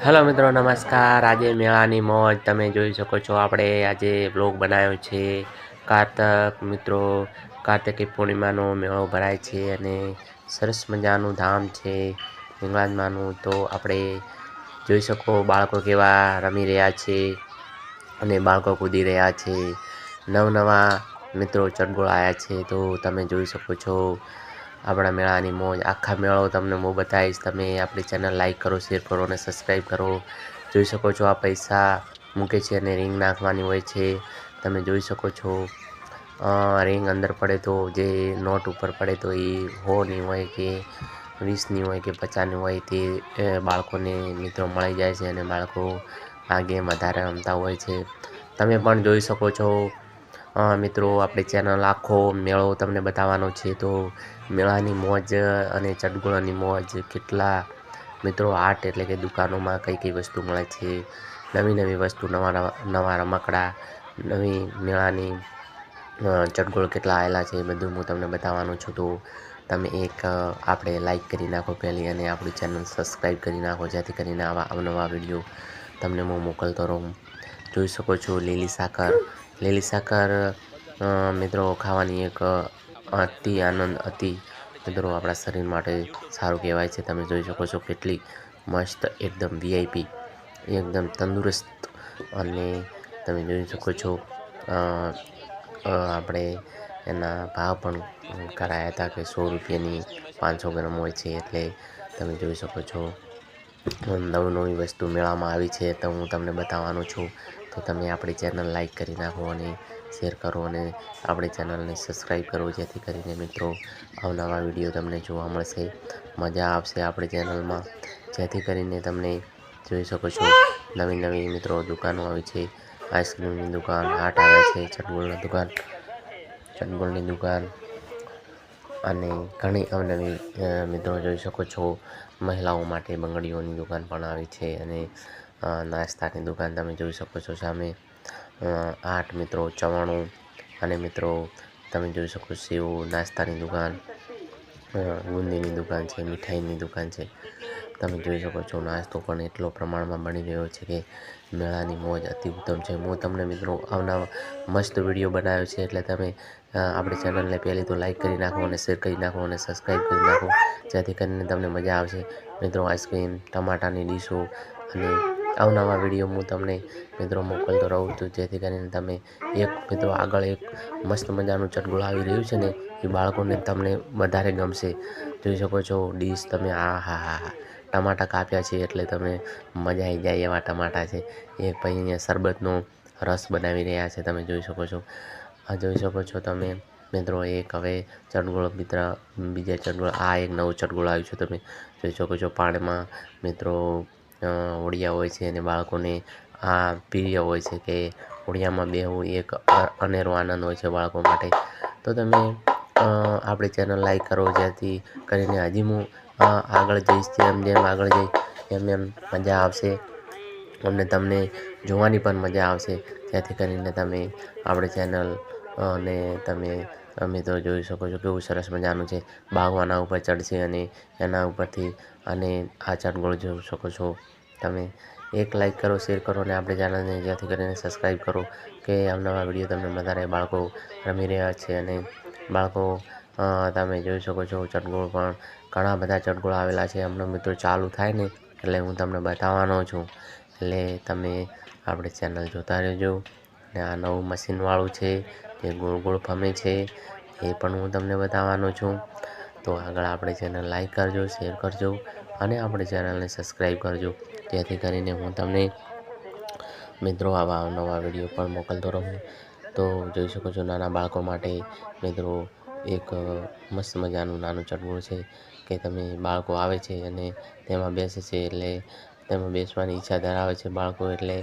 Hello મિત્રો, નમસ્કાર. આજે મેળાની મોજ તમે જોઈ શકો છો. આપણે આજે બ્લોગ બનાવ્યો છે. કાર્તક મિત્રો, કાર્તિકી પૂર્ણિમાનો મેળો ભરાય છે અને સરસ મજાનું ધામ છે હિંગળાજમાનું. તો આપણે જોઈ શકો બાળકો કેવા રમી રહ્યા છે અને બાળકો કૂદી રહ્યા છે. નવનવા મિત્રો ચટગોળ આવ્યા છે. તો તમે જોઈ શકો છો આપણા મેળાની મોજ, આખા મેળો તમને હું બતાવીશ. તમે આપણી ચેનલ લાઇક કરો શેર કરો અને સબસ્ક્રાઈબ કરો. જોઈ શકો છો આ પૈસા મૂકે છે અને રિંગ નાખવાની હોય છે. તમે જોઈ શકો છો રિંગ અંદર પડે તો જે નોટ ઉપર પડે તો એ હોની હોય કે વીસની હોય કે પચાસની હોય તે બાળકોને મિત્રો મળી જાય છે અને બાળકો આ ગેમ વધારે રમતા હોય છે. તમે પણ જોઈ શકો છો મિત્રો, આપણી ચેનલ આખો મેળો તમને બતાવવાનો છે. તો મેળાની મોજ અને ચટગુણાની મોજ કેટલા, મિત્રો, આર્ટ એટલે કે દુકાનોમાં કઈ કઈ વસ્તુ મળે છે? નવી નવી વસ્તુ, નવા નવા રમકડા, નવી મેળાની ચટગોળ કેટલા આવેલા છે એ બધું હું તમને બતાવવાનો છું. તો તમે એક આપણે લાઈક કરી નાખો પહેલી અને આપણી ચેનલ સબસ્ક્રાઈબ કરી નાખો, જેથી કરીને આવા અવનવા વીડિયો તમને હું મોકલતો રહું. જોઈ શકો છો લીલી સાકર. લીલી સાકર મિત્રો, ખાવાની એક અતિ આનંદ, અતિ, મિત્રો, આપણા શરીર માટે સારું કહેવાય છે. તમે જોઈ શકો છો કેટલી મસ્ત, એકદમ વીઆઈપી એકદમ તંદુરસ્ત અને તમે જોઈ શકો છો આપણે એના ભાવ પણ કરાયા હતા કે સો રૂપિયાની પાંચસો ગ્રામ હોય છે. એટલે તમે જોઈ શકો છો નવી નવી વસ્તુ મેળામાં આવી છે. તો હું તમને બતાવવાનો છું તમે આપણી ચેનલ લાઈક કરી નાખો અને શેર કરો અને આપણી ચેનલને સબસ્ક્રાઈબ કરો, જેથી કરીને મિત્રો અવનવા વીડિયો તમને જોવા મળશે. મજા આવશે આપણી ચેનલમાં. જેથી કરીને તમને જોઈ શકો છો, નવી નવી મિત્રો દુકાનો આવી છે, આઈસ્ક્રીમની દુકાન, હાટ આવે છે ચટગોળની દુકાન ચટગોળની દુકાન અને ઘણી અવનવી મિત્રો જોઈ શકો છો. મહિલાઓ માટે બંગડીઓની દુકાન પણ આવી છે અને નાસ્તાની દુકાન તમે જોઈ શકો છો સામે. આઠ મિત્રો ચવાણું અને મિત્રો તમે જોઈ શકો સેવ નાસ્તાની દુકાન. બુંદીની દુકાન છે, મીઠાઈની દુકાન છે. તમે જોઈ શકો છો નાસ્તો પણ એટલો પ્રમાણમાં બની રહ્યો છે કે મેળાની મોજ અતિ ઉત્તમ છે. હું તમને મિત્રો આવના મસ્ત વીડિયો બનાવ્યો છે એટલે તમે આપણી ચેનલને પહેલી તો લાઈક કરી નાખો અને શેર કરી નાખો અને સબસ્ક્રાઈબ કરી નાખો. જેથી કરીને તમને મજા આવશે. મિત્રો આઈસ્ક્રીમ ટમાટાની ડીશો અને અવનવા વીડિયો હું તમને મિત્રો મોકલતો રહું છું. જેથી કરીને તમે એક મિત્રો આગળ એક મસ્ત મજાનું ચટગુળ આવી રહ્યું છે ને, એ બાળકોને તમને વધારે ગમશે. જોઈ શકો છો, ડીશ તમે આ હા હા હા, ટમાટા કાપ્યા છે એટલે તમે મજા આવી જાય એવા ટમાટા છે. એ ભાઈ અહીંયા શરબતનો રસ બનાવી રહ્યા છે, તમે જોઈ શકો છો. આ જોઈ શકો છો તમે મિત્રો, એક હવે ચટગોળ મિત્ર, બીજા ચટગોળ આ એક નવું ચટગોળ આવ્યું છે તમે જોઈ શકો છો. પાણીમાં મિત્રો હોડિયા હોય છે અને બાળકોને આ પ્રિય હોય છે કે હોડિયામાં બેહવું એક અનેરો આનંદ હોય છે બાળકો માટે. તો તમે આપણી ચેનલ લાઈક કરો, જેથી કરીને હજી હું આગળ જઈશ, જેમ જેમ આગળ જઈશ, એમ એમ મજા આવશે. અને તમને જોવાની પણ મજા આવશે. જેથી કરીને તમે આપણી ચેનલ અને તમે મિત્રો જોઈ શકો છો કેવું સરસ મજાનું છે. બાગવાના ઉપર ચડશે અને એના ઉપરથી અને આ ચટગોળ જોઈ શકો છો. તમે એક લાઈક કરો શેર કરો અને આપણે ચેનલને જેથી કરીને સબસ્ક્રાઈબ કરો કે નવા વીડિયો તમને વધારે બાળકો રમી રહ્યા છે અને બાળકો તમે જોઈ શકો છો ચટગોળ પણ ઘણા બધા ચટગોળ આવેલા છે. હમણાં મિત્રો ચાલુ થાય ને એટલે હું તમને બતાવવાનો છું. એટલે તમે આપણે ચેનલ જોતા રહેજો. અને આ નવું મશીનવાળું છે જે ગોળ ગોળ ફમે છે, એ પણ હું તમને બતાવવાનો છું. તો આગળ આપણે ચેનલ લાઈક કરજો, શેર કરજો અને આપણે ચેનલને સબસ્ક્રાઈબ કરજો. જેથી કરીને હું તમને મિત્રો આવા નવા વીડિયો પણ મોકલતો રહું. તો જોઈ શકો છો નાના બાળકો માટે મિત્રો એક મસ્ત મજાનું નાનું ચટગોળ છે કે તમે બાળકો આવે છે અને તેમાં બેસે છે એટલે તેમાં બેસવાની ઈચ્છા ધરાવે છે બાળકો એટલે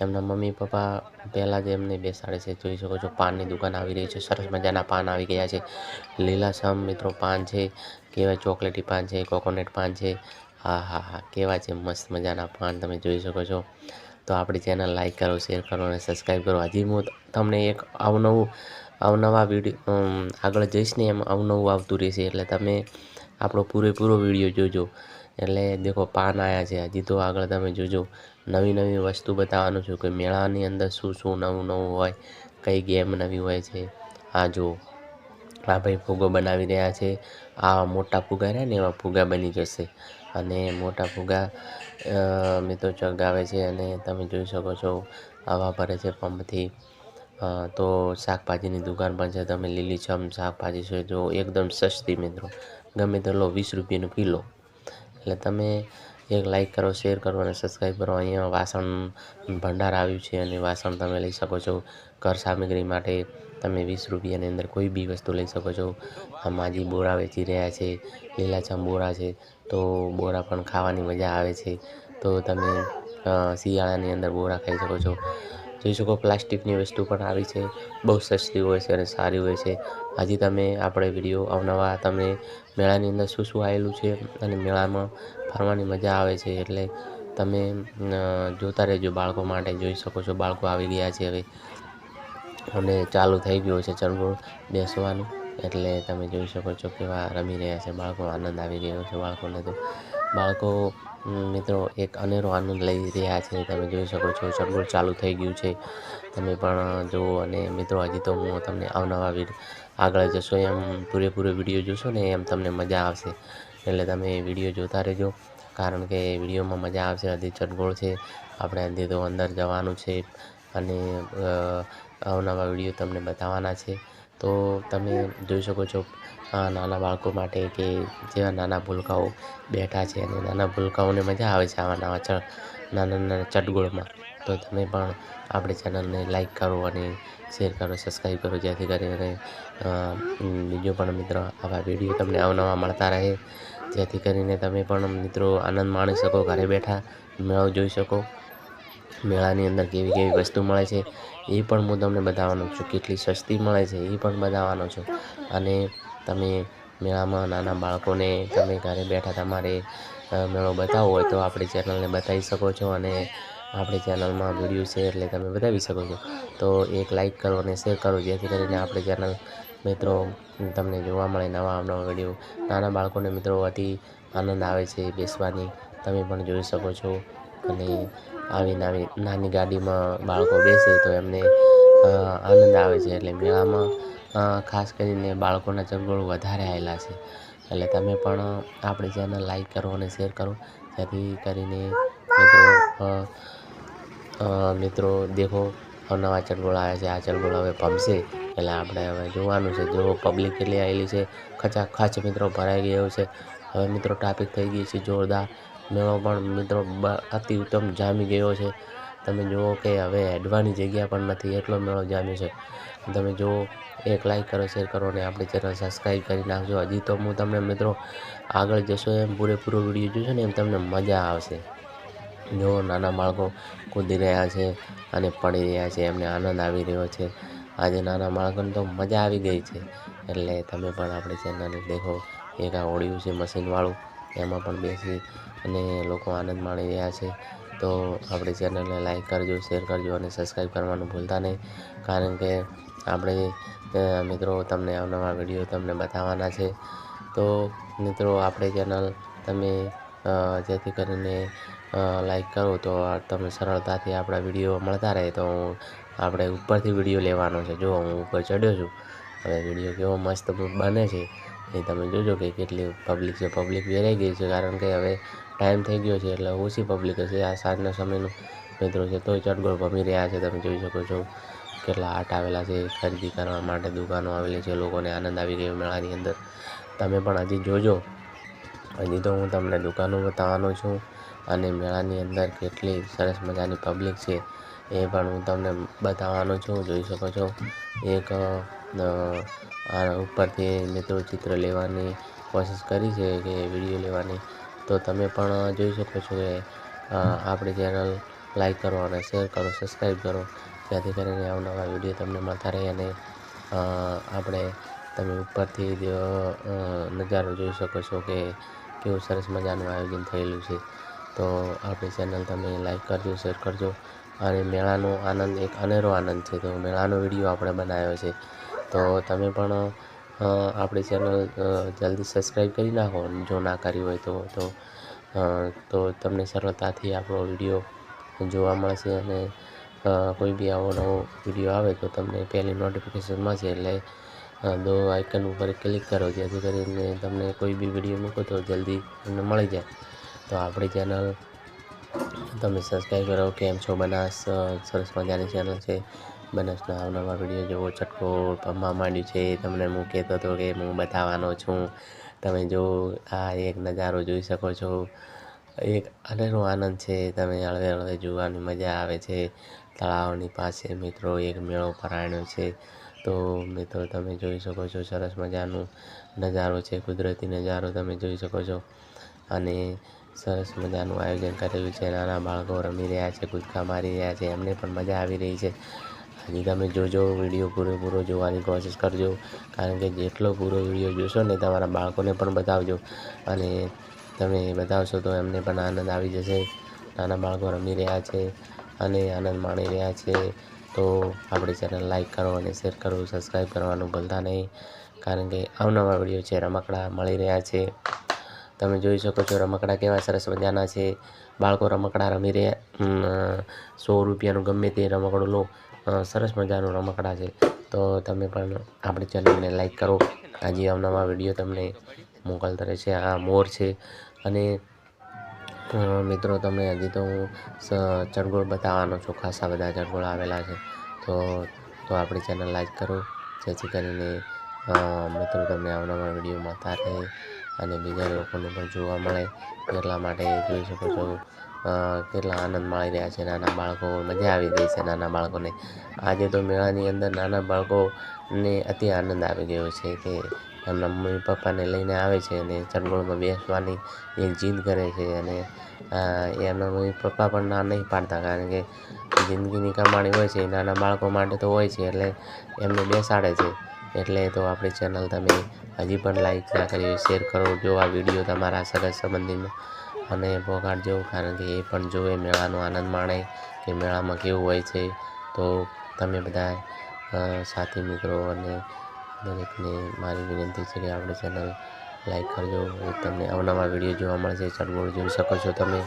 એમના મમ્મી પપ્પા પહેલાં જ એમને બેસાડે છે. જોઈ શકો છો, પાનની દુકાન આવી રહી છે. સરસ મજાના પાન આવી ગયા છે. લીલાછમ મિત્રો પાન છે, કેવા ચોકલેટી પાન છે, કોકોનટ પાન છે. હા હા હા, કેવા છે મસ્ત મજાના પાન તમે જોઈ શકો છો. તો આપણી ચેનલ લાઈક કરો, શેર કરો અને સબસ્ક્રાઈબ કરો. હજી હું તમને એક અવનવું, અવનવા વીડિયો આગળ જઈશ ને એમ અવનવું આવતું રહેશે. એટલે તમે આપણો પૂરેપૂરો વીડિયો જોજો. એટલે દેખો, પાન આવ્યા છે. હજી તો આગળ તમે જોજો. નવી નવી વસ્તુ બતાવવાનું છું? કે મેળાની અંદર શું શું નવું નવું હોય? કઈ ગેમ નવી હોય છે? આ જો આ ભાઈ ફુગ્ગો બનાવી રહ્યા છે. આ મોટા ફુગા રહ્યા ને એવા ફુગ્ગા બની જશે. અને મોટા ફુગ્ગા અ, મિત્રો ચગાવે છે અને તમે જોઈ શકો છો હવા ભરે છે પંપથી. તો શાકભાજીની દુકાન પણ છે. તમે લીલીછમ શાકભાજી છે. જો એકદમ સસ્તી મિત્રો. ગમે તે લો વીસ રૂપિયાનું કિલો. એટલે તમે એક લાઈક કરો શેર કરો અને સબસ્ક્રાઈબ કરો. અહીંયા વાસણ ભંડાર આવ્યું છે અને વાસણ તમે લઈ શકો છો. ઘર સામગ્રી માટે તમે વીસ રૂપિયાની અંદર કોઈ બી વસ્તુ લઈ શકો છો. આ માજી બોરા વેચી રહ્યા છે, લીલાછમ બોરા છે, તો બોરા પણ ખાવાની મજા આવે છે. તો તમે શિયાળાની અંદર બોરા ખાઈ શકો છો. જોઈ શકો પ્લાસ્ટિકની વસ્તુ પણ આવી છે. બહુ સસ્તી હોય છે અને સારી હોય છે. હજી તમે આપણે વીડિયો અવનવા તમને મેળાની અંદર શું શું આવેલું છે અને મેળામાં ફરવાની મજા આવે છે એટલે તમે જોતા રહેજો બાળકો માટે, જોઈ શકો છો બાળકો આવી ગયા છે હવે. અને ચાલુ થઈ ગયું છે ચણગોળ બેસવાનું, એટલે તમે જોઈ શકો છો કેવા રમી રહ્યા છે બાળકો, આનંદ આવી રહ્યો છે બાળકોને તો. બાળકો મિત્રો, એક અનેરો આનંદ લઈ રહ્યા છે. તમે જોઈ શકો છો ચણગોળ ચાલુ થઈ ગયું છે. તમે પણ જુઓ અને મિત્રો હજી તો હું તમને વીડિયો આગળ જશો એમ પૂરેપૂરો વીડિયો જોશો ને એમ તમને મજા આવશે. એટલે તમે વીડિયો જોતા રહેજો, કારણ કે વિડીયોમાં મજા આવશે. હજી ચટગોળ છે, આપણે હજી તો અંદર જવાનું છે અને અવનવા વીડિયો તમને બતાવવાના છે. તો તમે જોઈ શકો છો નાના બાળકો માટે કે જેવા નાના ભૂલકાઓ બેઠા છે અને નાના ભૂલકાઓને મજા આવે છે આવા નવા નાના નાના ચટગોળમાં તો તમે પણ આપણી ચેનલને લાઈક કરો અને શેર કરો, સબસ્ક્રાઈબ કરો, જેથી કરીને બીજો પણ મિત્ર આવા વીડિયો તમને અવનવા મળતા રહે. જેથી કરીને તમે પણ મિત્રો આનંદ માણી શકો, ઘરે બેઠા મેળો જોઈ શકો. મેળાની અંદર કેવી કેવી વસ્તુ મળે છે એ પણ હું તમને બતાવવાનો છું. કેટલી સસ્તી મળે છે એ પણ બતાવવાનો છું. અને તમે મેળામાં નાના બાળકોને તમે ઘરે બેઠા તમારે મેળો બતાવવો હોય તો આપણી ચેનલને બતાવી શકો છો અને આપણી ચેનલમાં વીડિયો છે એટલે તમે બતાવી શકો છો. તો એક લાઈક કરો અને શેર કરો, જેથી કરીને આપણી ચેનલ મિત્રો તમને જોવા મળે નવા નવા વીડિયો. નાના બાળકોને મિત્રો અતિ આનંદ આવે છે બેસવાની. તમે પણ જોઈ શકો છો અને આવી નાની નાની ગાડીમાં બાળકો બેસે તો એમને આનંદ આવે છે. એટલે મેળામાં ખાસ કરીને બાળકોના ચંગોળ વધારે આવેલા છે. એટલે તમે પણ આપણી ચેનલ લાઈક કરો અને શેર કરો. જેથી કરીને મિત્રો મિત્રો દેખો નવા ચંગોળ આવ્યા છે. આ ચંગોળ હવે ભમશે એટલે આપણે હવે જોવાનું છે. જો પબ્લિક કેટલી આવેલી છે. ખચાખચ મિત્રો ભરાઈ ગયો છે. હવે મિત્રો ટ્રાફિક થઈ ગઈ છે જોરદાર. મેળો પણ મિત્રો અતિ ઉત્તમ જામી ગયો છે. તમે જુઓ કે હવે હેડવાની જગ્યા પણ નથી, એટલો મેળો જામ્યો છે. તમે જુઓ, એક લાઈક કરો શેર કરો અને આપણી ચેનલ સબસ્ક્રાઈબ કરી નાખજો. હજી તો હું તમને મિત્રો આગળ જશો એમ પૂરેપૂરો વીડિયો જોશો ને એમ તમને મજા આવશે. જો નાના બાળકો કૂદી રહ્યા છે અને પડી રહ્યા છે, એમને આનંદ આવી રહ્યો છે. આજે નાના બાળકોને તો મજા આવી ગઈ છે. એટલે તમે પણ આપણી ચેનલને દેખો. એક આ ઓડિયું છે મશીનવાળું એમાં પણ બેસી અને લોકો આનંદ માણી રહ્યા છે. તો આપણી ચેનલને લાઈક કરજો શેર કરજો અને સબસ્ક્રાઈબ કરવાનું ભૂલતા નહીં. કારણ કે આપણે મિત્રો તમને અવનવા વીડિયો તમને બતાવવાના છે. તો મિત્રો, આપણે ચેનલ તમે જેથી કરીને લાઈક કરો તો તમે સરળતાથી આપણા વીડિયો મળતા રહે. તો હું આપણે ઉપરથી વીડિયો લેવાનો છે. જો હું ઉપર ચડ્યો છું, હવે વીડિયો કેવો મસ્ત બને છે. એ તમે જોજો કે કેટલી પબ્લિક છે. પબ્લિક વેરાઈ ગઈ છે, કારણ કે હવે ટાઈમ થઈ ગયો છે એટલે ઓછી પબ્લિક હશે. આ સાંજના સમયનું મિત્રો છે, તોય ચટગોળ ભમી રહ્યા છે. તમે જોઈ શકો છો કેટલા આટ આવેલા છે, ખરીદી કરવા માટે દુકાનો આવેલી છે, લોકોને આનંદ આવી ગયો મેળાની અંદર. તમે પણ હજી જોજો. હજી તો હું તમને દુકાનો બતાવવાનો છું અને મેળાની અંદર કેટલી સરસ મજાની પબ્લિક છે એ પણ હું તમને બતાવવાનો છું. જોઈ શકો છો. એક ઉપરથી મિત્રો ચિત્ર લેવાની કોશિશ કરી છે કે વીડિયો લેવાની. તો તમે પણ જોઈ શકો છો કે આપણી ચેનલ લાઈક કરો અને શેર કરો, સબસ્ક્રાઈબ કરો. જેથી કરીને અવનવા વીડિયો તમને મળતા રહે અને આપણે તમે ઉપરથી નજારો જોઈ શકો છો કે કેવું સરસ મજાનું આયોજન થયેલું છે. તો આપણી ચેનલ તમે લાઈક કરજો, શેર કરજો. અને મેળાનો આનંદ એક અનેરો આનંદ છે. તો મેળાનો વીડિયો આપણે બનાવ્યો છે. તો તમે પણ આપણી ચેનલ જલ્દી સબસ્ક્રાઈબ કરી નાખો જો ના કરી હોય તો તો તો તમને સરળતાથી આપણો વીડિયો જોવા મળશે અને કોઈ બી આવો નવો વીડિયો આવે તો તમને પહેલી નોટિફિકેશન મળશે એટલે દો આઇકન ઉપર ક્લિક કરો જેથી કરીને તમને કોઈ બી વીડિયો મૂકો તો જલ્દી તમને મળી જાય. તો આપણી ચેનલ, તમે સબસ્ક્રાઈબ કરો, કેમ છો બનાસ સરસ મજાની ચેનલ છે. બનાસના અવનવા વીડિયો જેવો, ચટકો પમવા માંડ્યું છે. તમને હું કહેતો હતો કે હું બતાવવાનો છું. તમે જો આ એક નજારો જોઈ શકો છો. એક અનેરો આનંદ છે. તમે હળવે હળવે જોવાની મજા આવે છે. તળાવની પાસે મિત્રો એક મેળો પરાયણો છે. તો મિત્રો, તમે જોઈ શકો છો સરસ મજાનું નજારો છે. કુદરતી નજારો તમે જોઈ શકો છો. અને સરસ મજાનું આયોજન કરેલું છે. નાના બાળકો રમી રહ્યા છે, કૂદકા મારી રહ્યા છે. એમને પણ મજા આવી રહી છે. હજી તમે જોજો, વીડિયો પૂરેપૂરો જોવાની કોશિશ કરજો. કારણ કે જેટલો પૂરો વીડિયો જોશો ને તમારા બાળકોને પણ બતાવજો. અને તમે બતાવશો તો એમને પણ આનંદ આવી જશે. નાના બાળકો રમી રહ્યા છે અને આનંદ માણી રહ્યા છે. તો આપણી ચેનલ લાઈક કરો અને શેર કરો સબસ્ક્રાઈબ કરવાનું ભૂલતા નહીં. કારણ કે અવનવા વીડિયો છે, રમકડા મળી રહ્યા છે. તમે જોઈ શકો છો રમકડા કેવા સરસ મજાના છે. બાળકો રમકડા રમી રહ્યા સો રૂપિયાનું ગમે તે રમકડું લો. સરસ મજાનું રમકડા છે. તો તમે પણ આપણી ચેનલને લાઈક કરો. હજી અવનવા વીડિયો તમને મોકલતા રહેશે. આ મોર છે. અને મિત્રો તમને હજી તો હું ચણગોળ બતાવવાનો છું. ખાસા બધા ચણગોળ આવેલા છે. તો તો આપણી ચેનલ લાઈક કરો. જેથી કરીને મિત્રો તમને આવનારા વીડિયો મળતા રહે અને બીજા લોકોને પણ જોવા મળે. એટલા માટે જોઈ શકો છો. કેટલા આનંદ માણી રહ્યા છે નાના બાળકો, મજા આવી ગઈ છે નાના બાળકોને. આજે તો મેળાની અંદર નાના બાળકોને અતિ આનંદ આવી ગયો છે કે એમના મમ્મી પપ્પાને લઈને આવે છે અને ચણગોળમાં બેસવાની એક જીદ કરે છે અને એમના મમ્મી પપ્પા પણ ના નહીં પાડતા કારણ કે જિંદગીની કમાણી હોય છે, નાના બાળકો માટે તો હોય છે એટલે એમને બેસાડે છે. એટલે તો આપણી ચેનલ તમે હજી પણ લાઈક ના કરી શેર કરો જો આ વીડિયો તમારા સગા સંબંધીમાં. અને પહોંચાડજો કારણ કે એ પણ જોવે મેળાનો આનંદ માણે કે મેળામાં કેવું હોય છે. તો તમે બધા સાથી મિત્રો અને દરેકને મારી વિનંતી છે કે આપણી ચેનલ લાઈક કરજો. તમને અવનવા વીડિયો જોવા મળશે. ચટગોળ જોઈ શકો છો તમે.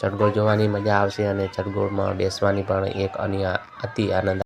ચટગોળ જોવાની મજા આવશે અને ચટગોળમાં બેસવાની પણ એક અન્ય અતિ આનંદ